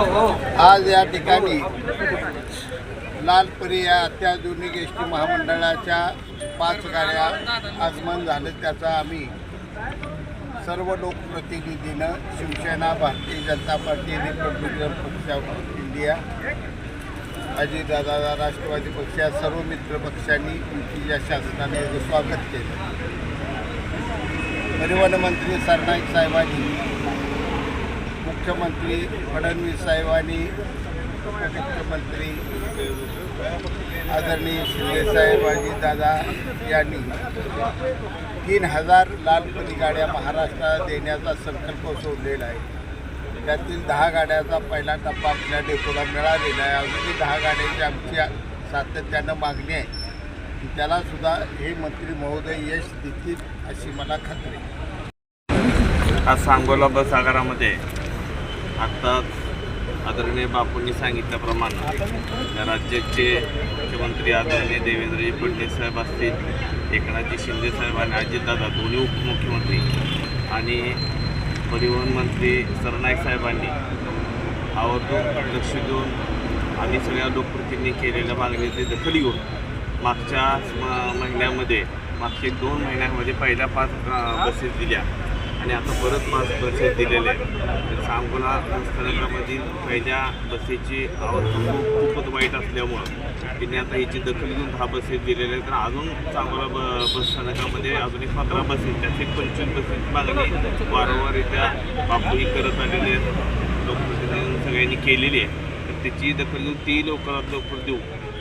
हो, हो. आज या ठिकाणी लालपरी या अत्याधुनिक एस टी महामंडळाच्या पाच गाड्या आगमन झालं त्याचा आम्ही सर्व लोकप्रतिनिधीनं शिवसेना भारतीय जनता पार्टी रिपब्लिकन पक्ष ऑफ इंडिया अजितदादा राष्ट्रवादी पक्ष या सर्व मित्र पक्षांनी युतीच्या शासनाने स्वागत केलं. परिवहन मंत्री सरनाईक साहेबांनी मुख्यमंत्री फडणवीस साहेबांनी उपमुख्यमंत्री आदरणीय शिंदेसाहेबाजी दादा यांनी तीन हजार लालपरी गाड्या महाराष्ट्रात देण्याचा संकल्प सोडलेला आहे. त्यातील दहा गाड्याचा पहिला टप्पा आपल्या डेपोला मिळालेला आहे. अजूनही दहा गाड्यांची आमची सातत्यानं मागणी आहे. त्यालासुद्धा हे मंत्री महोदय यश देतील अशी मला खात्री आज सांगोला बस आगारामध्ये आत्ताच आदरणीय बापूंनी सांगितल्याप्रमाणे या राज्याचे मुख्यमंत्री आदरणीय देवेंद्रजी फडणवीस साहेब असतील एकनाथजी शिंदेसाहेब आणि अजितदादा दोन्ही उपमुख्यमंत्री आणि परिवहन मंत्री सरनाईक साहेबांनी आवर्जून लक्ष देऊन आम्ही सगळ्या लोकप्रतिनिधी केलेल्या मागणीची दखल घेऊन मागच्या म- महिन्यामध्ये मागचे दोन महिन्यामध्ये पहिल्या पाच बसेस दिल्या. आणि आता परत पाच बसेस दिलेल्या आहेत. तर सांगोला स्थानकामधील पहिल्या बसेची अवस्था खूपच वाईट असल्यामुळं त्यांनी आता हिची दखल घेऊन दहा बसेस दिलेल्या आहेत. तर अजून सांगोला ब बस स्थानकामध्ये अजून एक पंधरा बसेस त्याची पंचवीस बसेस मागणी वारंवारित्या बापूही करत आलेले आहेत. लोकप्रतिनिधी सगळ्यांनी केलेली आहे. तर त्याची दखल घेऊन ती लवकरात लवकर देऊ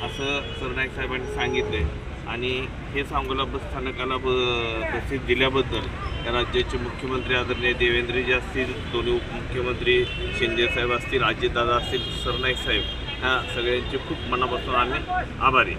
असं सरनाईक साहेबांनी सांगितलं आहे आणि हे सांगोला बस स्थानकाला ब बसेस दिल्याबद्दल राज्याचे मुख्यमंत्री आदरणीय देवेंद्रजी असतील दोन्ही उपमुख्यमंत्री शिंदेसाहेब असतील अजितदादा असतील सरनाईक साहेब ह्या सगळ्यांचे खूप मनापासून आम्ही आभारी.